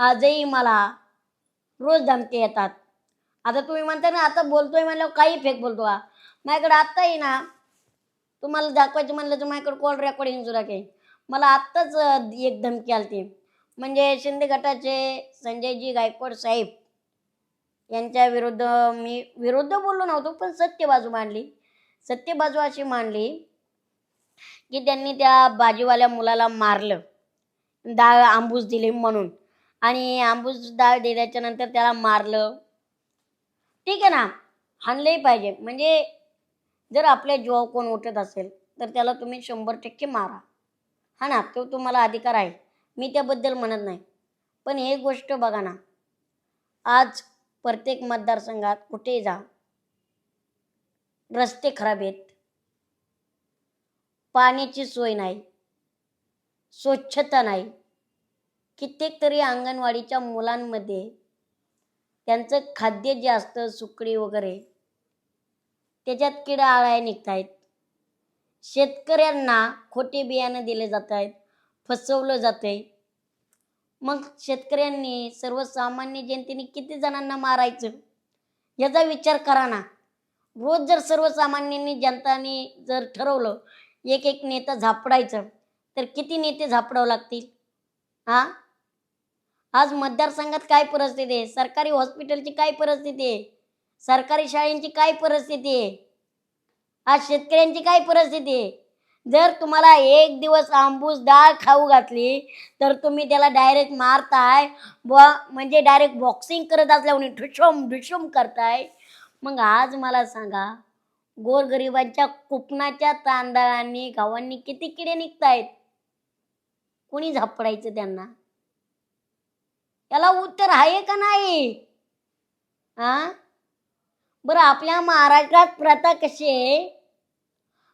आजही मला रोज धमके येतात. आता तुम्ही म्हणता ना आता बोलतोय म्हणल्यावर काही फेक बोलतो का? माझ्याकडे आत्ताही ना तुम्हाला दाखवायचं म्हणलं तर माझ्याकडे कॉल रेकॉर्डिंग सुद्धा काही मला आत्ताच एक धमकी आलती. म्हणजे शिंदे गटाचे संजयजी गायकवाड साहेब यांच्या विरुद्ध मी विरुद्ध बोललो नव्हतो पण सत्य बाजू मांडली. सत्य बाजू अशी मांडली की त्यांनी त्या बाजीवाल्या मुलाला मारलं. डाळ आंबूस दिली म्हणून. आणि आंबूस डाळ दिल्याच्या नंतर त्याला मारलं. ठीक आहे ना? हाणलंही पाहिजे. म्हणजे जर आपल्या जीवावर कोण उठत असेल तर त्याला तुम्ही शंभर टक्के मारा. हा ना? तो तुम्हाला अधिकार आहे. मी त्याबद्दल म्हणत नाही. पण हे गोष्ट बघा ना. आज प्रत्येक मतदारसंघात कुठेही जा. रस्ते खराब आहेत. पाण्याची सोय नाही. स्वच्छता नाही. कित्येक तरी अंगणवाडीच्या मुलांमध्ये त्यांचं खाद्य जे असतं सुकडी वगैरे त्याच्यात किडा आळ्या निघत आहेत शेतकऱ्यांना खोटे बियाणं दिले जात आहेत फसवलं जातंय. मग शेतकऱ्यांनी सर्वसामान्य जनतेने किती जणांना मारायचं? याचा विचार करा ना. रोज जर सर्वसामान्यांनी जनताने जर ठरवलं एक एक नेता झापडायचं तर किती नेते झापडावं लागतील? हां आज मतदारसंघात काय परिस्थिती आहे? सरकारी हॉस्पिटलची काय परिस्थिती आहे? सरकारी शाळेंची काय परिस्थिती आहे? आज शेतकऱ्यांची काय परिस्थिती आहे? जर तुम्हाला एक दिवस आंबूस डाळ खाऊ घातली तर तुम्ही त्याला डायरेक्ट मारताय व म्हणजे डायरेक्ट बॉक्सिंग करत असल्यामुळे ढुशुम ढुशुम करताय. मग आज मला सांगा गोरगरिबांच्या कुपनाच्या तांदळांनी गावांनी किती किडे निघतायत? कोणी झापडायचं त्यांना? याला उत्तर आहे का नाही? हा बरं आपल्या महाराष्ट्रात प्रथा कशी आहे?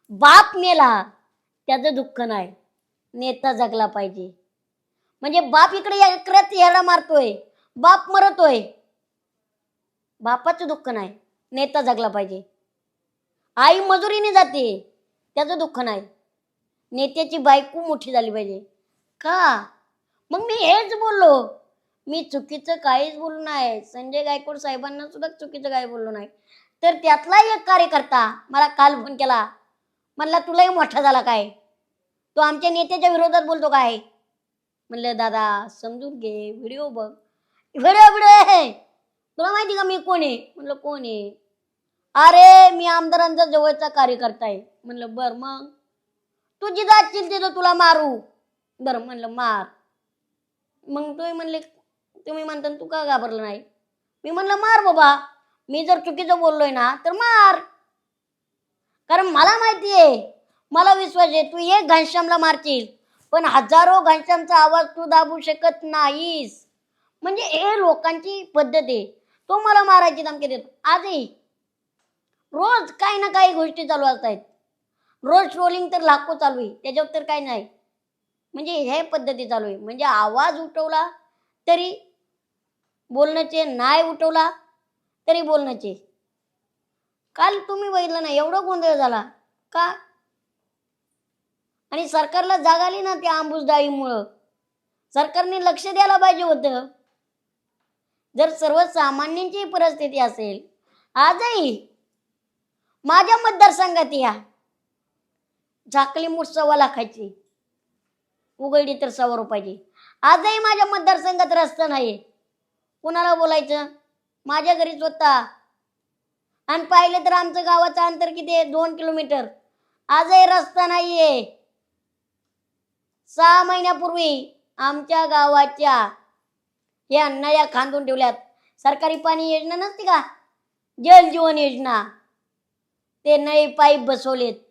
बाप मेला त्याचं दुःख नाही. नेता जगला पाहिजे. म्हणजे बाप इकडे एकऱ्यात याला मारतोय. बाप मरतोय. बापाचं दुःख नाही. नेता जगला पाहिजे. आई मजुरीने जाते. त्याचं दुःख नाही. नेत्याची बायको मोठी झाली पाहिजे. का? मग मी हेच बोललो. मी चुकीचं काहीच बोलू नाही. संजय गायकवाड साहेबांना सुद्धा चुकीचं काही बोललो नाही. तर त्यातला एक कार्यकर्ता मला काल फोन केला. म्हणला तुलाही मोठा झाला काय? तो आमच्या नेत्याच्या विरोधात बोलतो काय? म्हणलं दादा समजून घे व्हिडिओ बघ. व्हिडिओ व्हिडिओ आहे तुला माहिती का मी कोण आहे? म्हणलं कोण आहे? अरे मी आमदारांचा जवळचा कार्यकर्ता आहे. म्हणलं बर मग? तू जिथं असशील तिथं तुला मारू. बरं म्हणलं मार. मग तुम्ही म्हणले तुम्ही म्हणता तू का घाबरलं नाही? मी म्हणलं मार बाबा मी जर चुकीचं बोललोय ना तर मार. कारण मला माहिती आहे मला विश्वास आहे तू एक घनश्यामला मारशील पण हजारो घनश्यामचा आवाज तू दाबू शकत नाहीस. म्हणजे हे लोकांची पद्धत आहे. तो मला मारायची धमकी देतो. आजही रोज काही ना काही गोष्टी चालू असतात. रोज ट्रोलिंग तर लाखो चालू आहे. त्याच्यावर तर काही नाही. म्हणजे हे पद्धती चालू आहे. म्हणजे आवाज उठवला तरी बोलण्याचे नाही उठवला तरी बोलण्याचे. काल तुम्ही बघितलं ना एवढं गोंधळ झाला. का? आणि सरकारला जाग आली ना त्या आंबूस सरकारने लक्ष द्यायला पाहिजे होतं. जर सर्वसामान्यांची परिस्थिती असेल आजही माझ्या मतदारसंघात या. झाकली मूठ सव्वा लाखाची. उघडली तर सव्वा रुपयाची. आजही माझ्या मतदारसंघात रस्ता नाही कुणाला बोलायचं? माझ्या घरी स्वतः. आणि पाहिलं तर आमचं गावाचं अंतर किती आहे? दोन किलोमीटर. आजही रस्ता नाहीये. सहा महिन्यापूर्वी आमच्या गावाच्या हे नळ्या खांदून ठेवल्यात. सरकारी पाणी योजना नसते का? जल जीवन योजना. ते नळे पाईप बसवलेत.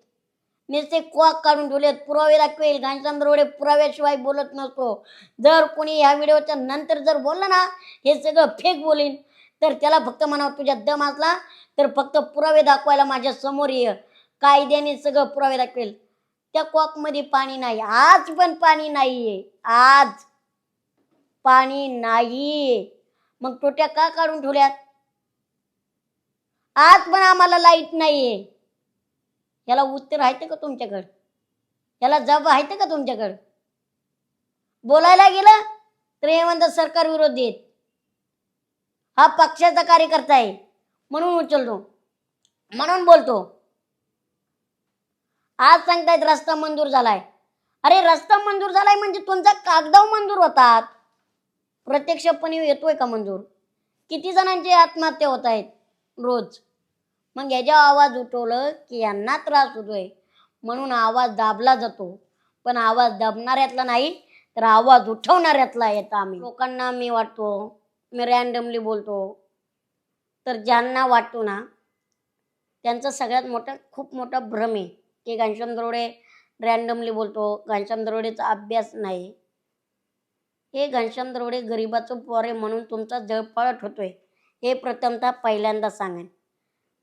नुसते क्वाक काढून ठेवलेत पुरावे दाखवेल घनश्याम रोडे पुराव्याशिवाय बोलत नसतो. जर कोणी या व्हिडिओच्या नंतर जर बोललं ना हे सगळं फेक बोलीन. तर त्याला फक्त म्हणावं तुझ्या दम असला तर फक्त पुरावे दाखवायला माझ्यासमोर ये. कायद्याने सगळं पुरावे दाखवेल. त्या क्वाकमध्ये पाणी नाही. आज पण पाणी नाहीये. आज पाणी नाही मग तोट्या का काढून ठेवल्यात? आज पण आम्हाला लाइट नाही आहे याला उत्तर आहे का तुमच्याकडं? याला जब आहे का तुमच्याकडं? बोलायला गेलं तर हे म्हणतात सरकार विरोधी देत हा पक्षाचा कार्यकर्ता आहे. म्हणून उचलतो. म्हणून बोलतो. आज सांगतायत रस्ता मंजूर झालाय. अरे रस्ता मंजूर झालाय म्हणजे तुमचा कागदाव मंजूर होतात. प्रत्यक्षपणे येतोय का मंजूर? किती जणांची आत्महत्या होत आहेत रोज? मग याच्या आवाज उठवलं की यांना त्रास होतोय. म्हणून आवाज दाबला जातो. पण आवाज दाबणाऱ्यातला नाही तर आवाज उठवणाऱ्यातला येतो आम्ही. लोकांना मी वाटतो मी रॅन्डमली बोलतो. तर ज्यांना वाटतो ना त्यांचा सगळ्यात मोठा खूप मोठा भ्रम आहे. की घनश्याम दरोडे रॅन्डमली बोलतो घनश्याम दरोडेचा अभ्यास नाही. हे घनश्याम दरोडे गरिबाचं पोरे म्हणून तुमचा जळपाळट होतोय. हे प्रथमतः पहिल्यांदा सांगेन.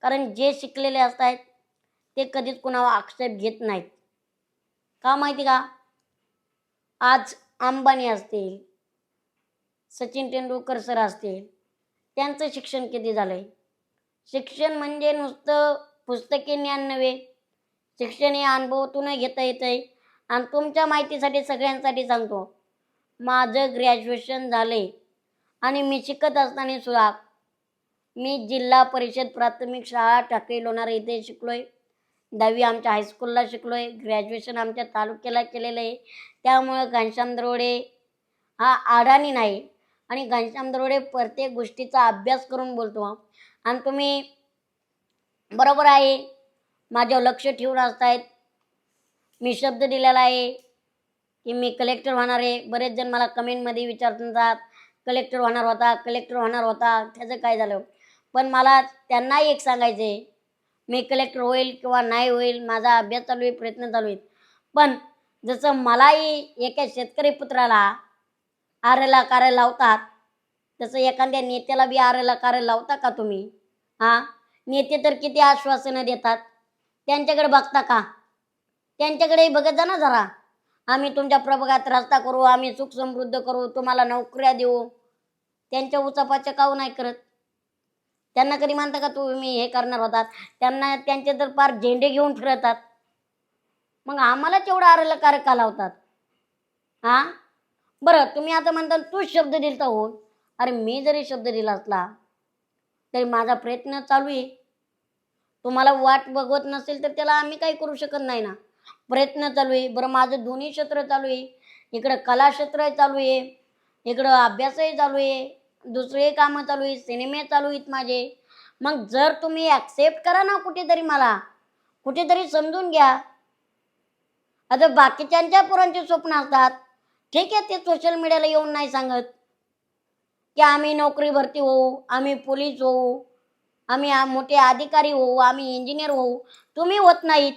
कारण जे शिकलेले असतात ते कधीच कुणावर आक्षेप घेत नाहीत. का माहिती का? आज अंबानी असतील सचिन तेंडुलकर सर असतील त्यांचं शिक्षण किती झालं आहे शिक्षण म्हणजे नुसतं पुस्तकी ज्ञान नव्हे. शिक्षण हे अनुभवातून घेता येतंय. आणि तुमच्या माहितीसाठी सगळ्यांसाठी सांगतो माझं ग्रॅज्युएशन झालं आहे आणि मी शिकत असताना सुद्धा मी जिल्हा परिषद प्राथमिक शाळा टाकळी लोणार इथे शिकलोय. दहावी आमच्या हायस्कूलला शिकलो आहे ग्रॅज्युएशन आमच्या तालुक्याला केलेलं आहे. त्यामुळं घनश्याम दरोडे हा आडाणी नाही. आणि घनश्याम दरोडे प्रत्येक गोष्टीचा अभ्यास करून बोलतो आणि तुम्ही बरोबर आहे. माझ्यावर लक्ष ठेवून असतायत. मी शब्द दिलेला आहे की मी कलेक्टर होणार आहे. बरेच जण मला कमेंटमध्ये विचारतात. कलेक्टर होणार होता कलेक्टर होणार होता. त्याचं काय झालं? पण मला त्यांना एक सांगायचं आहे मी कलेक्टर होईल किंवा नाही होईल माझा अभ्यास चालू आहे प्रयत्न चालू आहेत. पण जसं मलाही एका शेतकरी पुत्राला आरेला कार्य लावतात तसं एखाद्या नेत्याला बी आरेला कार्य लावता का तुम्ही? हां? नेते तर किती आश्वासनं देतात. त्यांच्याकडे बघता का? त्यांच्याकडेही बघत जा ना जरा. आम्ही तुमच्या प्रभागात रस्ता करू आम्ही सुख समृद्ध करू तुम्हाला नोकऱ्या देऊ. त्यांच्या उचापाच्या काऊ नाही करत? त्यांना कधी मानता का तुम्ही हे करणार होतात. त्यांना त्यांचे तर फार झेंडे घेऊन फिरतात. मग आम्हाला तेवढं आरेला कार्य का लावतात? हां? बरं तुम्ही आता म्हणता तूच शब्द दिलता हो. अरे मी जरी शब्द दिला असला तरी माझा प्रयत्न चालू आहे. तुम्हाला वाट बघवत नसेल तर त्याला आम्ही काही करू शकत नाही ना. प्रयत्न चालू आहे. बरं माझं दोन्ही क्षेत्र चालू आहे. इकडं कलाक्षेत्रही चालू आहे. इकडं अभ्यासही चालू आहे. दुसरे कामं चालू आहेत सिनेमे चालू आहेत माझे. मग जर तुम्ही ॲक्सेप्ट करा ना कुठेतरी मला कुठेतरी समजून घ्या. आता बाकीच्यांच्या पोरांचे स्वप्न असतात. ठीक आहे ते सोशल मीडियाला येऊन नाही सांगत. की आम्ही नोकरी भरती होऊ आम्ही पोलीस होऊ आम्ही मोठे अधिकारी होऊ आम्ही इंजिनियर होऊ. तुम्ही होत नाहीत.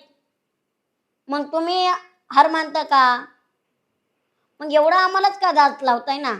मग तुम्ही हार मानता का? मग एवढं आम्हालाच का दात लावताय ना?